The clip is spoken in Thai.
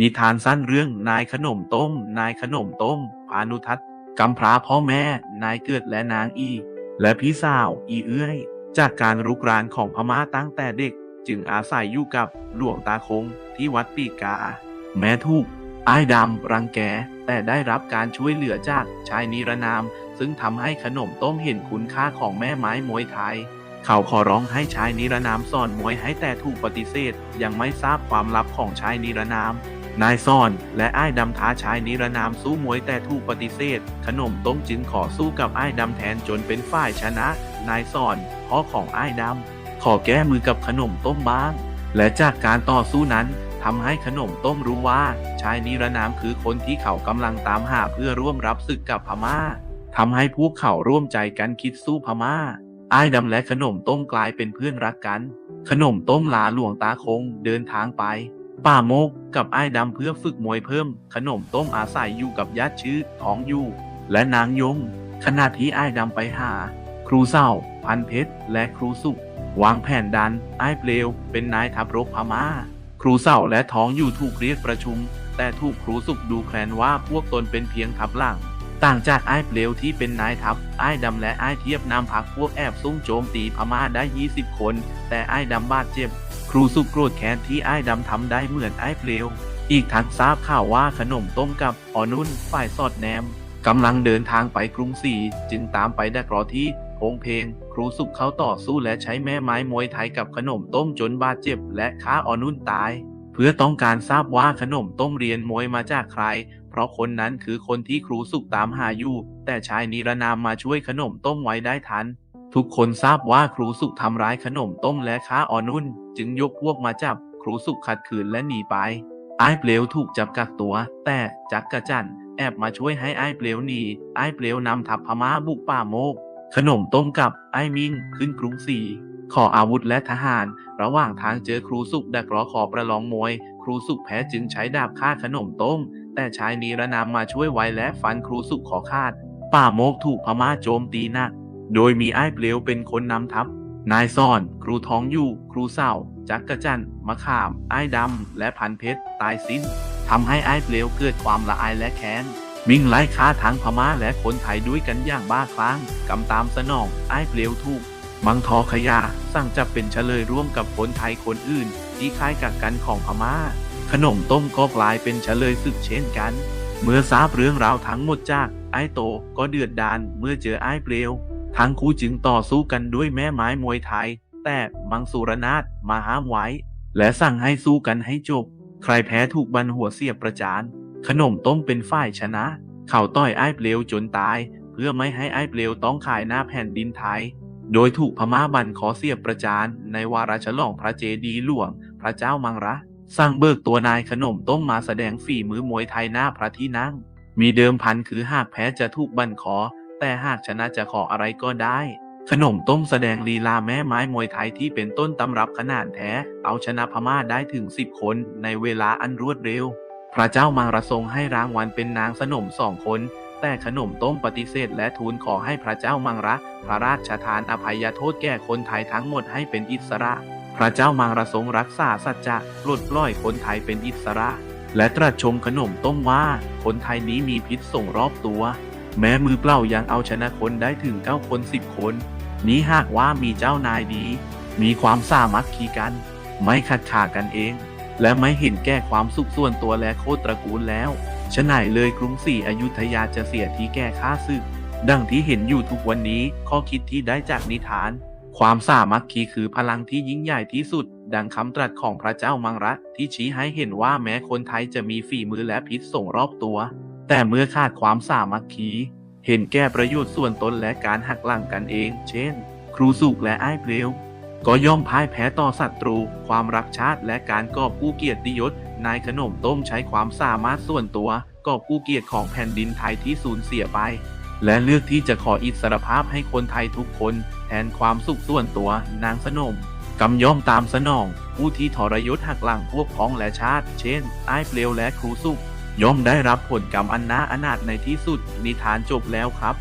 นิทานสั้นเรื่องนายขนมต้ม นายขนมต้ม พานุทัศน์กำพร้าพ่อแม่ นายเกิดและนางอี และพี่สาวอีเอื้อย จากการรุกรานของพม่าตั้งแต่เด็ก จึงอาศัยอยู่กับหลวงตาคงที่วัดปีกา แม้ถูกอ้ายดำรังแก แต่ได้รับการช่วยเหลือจากชายนิรนาม ซึ่งทำให้ขนมต้มเห็นคุณค่าของแม่ไม้มวยไทยเขาขอร้องให้ชายนิรนามสอนมวยให้แต่ถูกปฏิเสธ ยังไม่ทราบความลับของชายนิรนาม นายซ่อน และอ้ายดำท้าชายนิรนามสู้มวยแต่ถูกปฏิเสธ ขนมต้มจึงขอสู้กับอ้ายดำแทนจนเป็นฝ่ายชนะ นายซ่อนพ่อของอ้ายดำขอแก้มือกับขนมต้มบ้าง และจากการต่อสู้นั้นทำให้ขนมต้มรู้ว่า ชายนิรนามคือคนที่เขากำลังตามหาเพื่อร่วมรับศึกกับพม่าทำให้พวกเขาร่วมใจกันคิดสู้พม่าอ้ายดำและขนมต้มกลายเป็นเพื่อนรักกัน ขนมต้มลาหลวงตาคงเดินทางไป ป่าโมกกับไอ้ดำเพื่อฝึกมวยเพิ่ม ขนมต้มอาศัยอยู่กับญาติชื่อทองอยู่ และนางยงขณะที่ไอ้ดำไปหา ครูเศร้า พันเพชร และครูสุข วางแผนดันไอ้เปลว เป็นนายทัพรบพม่า ครูเศร้าและท้องอยู่ถูกเรียกประชุม แต่ถูกครูสุขดูแคลนว่าพวกตนเป็นเพียงทัพหลัง ต่างจากไอ้เปลวที่เป็นนายทัพไอ้ดำและไอ้เทียบนำพักพวกแอบซุ่มโจมตีพม่าได้ 20 คน แต่ไอ้ดำบาดเจ็บ รูสุกโกรธแค้นที่ไอ้ดำทำได้เหมือนไอ้เปลว อีกทั้งทราบข่าวว่าขนมต้มกับออนุ่นฝ่ายสอดแนมกำลังเดินทางไปกรุงศรีจึงตามไปดักรอที่โพงเพง ครูสุกเขาต่อสู้และใช้แม่ไม้มวยไทยกับขนมต้มจนบาดเจ็บและฆ่าออนุ่นตาย เพื่อต้องการทราบว่าขนมต้มเรียนมวยมาจากใคร เพราะคนนั้นคือคนที่ครูสุกตามหาอยู่ แต่ชายนิรนามมาช่วยขนมต้มไว้ได้ทัน ทุกคนทราบว่าครูสุกทำร้ายขนมต้มและค้าอ่อนุ่น จึงยกพวกมาจับครูสุกขัดขืนและหนีไปไอ้เปลวถูกจับกักตัว แต่จักกระจันแอบมาช่วยให้ไอ้เปลวหนีไอ้เปลวนำทัพพม่าบุกป่าโมก ขนมต้มกับไอ้มิงขึ้นกรุงศรีขออาวุธและทหาร ระหว่างทางเจอครูสุกดักรอขอประลองมวย ครูสุกแพ้จึงใช้ดาบฆ่าขนมต้ม แต่ชายนิรนามมาช่วยไว้และฟันครูสุกขอขาด ป่าโมกถูกพม่าโจมตีหนัก โดยมีไอ้เปลวเป็นคนนำทัพ นายซ่อน ครูท้องอยู่ ครูเศร้า จักกระจันมะขาม ไอ้ดำ และพันเพชร ตายสิ้น ทำให้ไอ้เปลวเกิดความละอายและแค้นวิ่งไล่ฆ่าทั้งพม่าและคนไทยด้วยกันอย่างบ้าคลั่งกำตามสนอง ไอ้เปลวถูก มังทอขยาสั่งจับเป็นเฉลยร่วมกับคนไทยคนอื่น ที่ค่ายกักกันของพม่า ขนมต้มก็กลายเป็นเฉลยศึกเช่นกัน เมื่อทราบเรื่องราวทั้งหมดจากไอ้โตก็เดือดดาลเมื่อเจอไอ้เปลว ทั้งคู่จึงต่อสู้กันด้วยแม่ไม้มวยไทย แต่มังสุรนาถมาห้ามไว้ และสั่งให้สู้กันให้จบ ใครแพ้ถูกบันหัวเสียบประจาน ขนมต้มเป็นฝ่ายชนะ เขาต่อยไอ้เปลวจนตาย เพื่อไม่ให้ไอ้เปลวต้องขายหน้าแผ่นดินไทย โดยถูกพม่าบันขอเสียบประจานในวาระฉลองพระเจดีย์หลวง พระเจ้ามังระสร้างเบิกตัวนายขนมต้มมาแสดงฝีมือมวยไทยหน้าพระที่นั่ง มีเดิมพันคือหากแพ้จะถูกบันขอ แต่หากชนะจะขออะไรก็ได้ ขนมต้มแสดงลีลาแม่ไม้มวยไทยที่เป็นต้นตำรับขนาดแท้ เอาชนะพม่าได้ถึง10คนในเวลาอันรวดเร็ว พระเจ้ามังระทรงให้รางวัลเป็นนางสนมสองคน แต่ขนมต้มปฏิเสธและทูลขอให้พระเจ้ามังระ พระราชทานอภัยโทษแก่คนไทยทั้งหมดให้เป็นอิสระ พระเจ้ามังระทรงรักษาสัจจะปลดปล่อยคนไทยเป็นอิสระและตรัสชมขนมต้มว่า คนไทยนี้มีพิษส่งรอบตัว แม้มือเปล่ายังเอาชนะคนได้ถึง 9 คน 10 คน นี้หากว่ามีเจ้านายดี มีความสามัคคีกัน ไม่ขัดขากันเอง และไม่เห็นแก่ความสุขส่วนตัวและโคตรตระกูลแล้วฉะไหนเลยกรุงศรีอยุธยาจะเสียทีแก่ข้าศึก ดังที่เห็นอยู่ทุกวันนี้ข้อคิดที่ได้จากนิทาน ความสามัคคีคือพลังที่ยิ่งใหญ่ที่สุด ดังคำตรัสของพระเจ้ามังรัตที่ชี้ให้เห็นว่าแม้คนไทยจะมีฝีมือและพิษส่งรอบตัว แต่เมื่อขาดความสามัคคี เห็นแก่ประโยชน์ส่วนตนและการหักหลังกันเอง เช่น ครูสุกและไอ้เปลว ก็ย่อมพ่ายแพ้ต่อศัตรู ความรักชาติและการกอบกู้เกียรติยศ นายขนมต้มใช้ความสามารถส่วนตัวกอบกู้เกียรติของแผ่นดินไทยที่สูญเสียไป และเลือกที่จะขออิสรภาพให้คนไทยทุกคน แทนความสุขส่วนตัวนางสนมกำย่อมตามสนอง ผู้ที่ทรยศหักหลังพวกพ้องและชาติ เช่นไอ้เปลวและครูสุก ย่อมได้รับผลกรรมอันนาอนาถในที่สุดนิทานจบแล้วครับ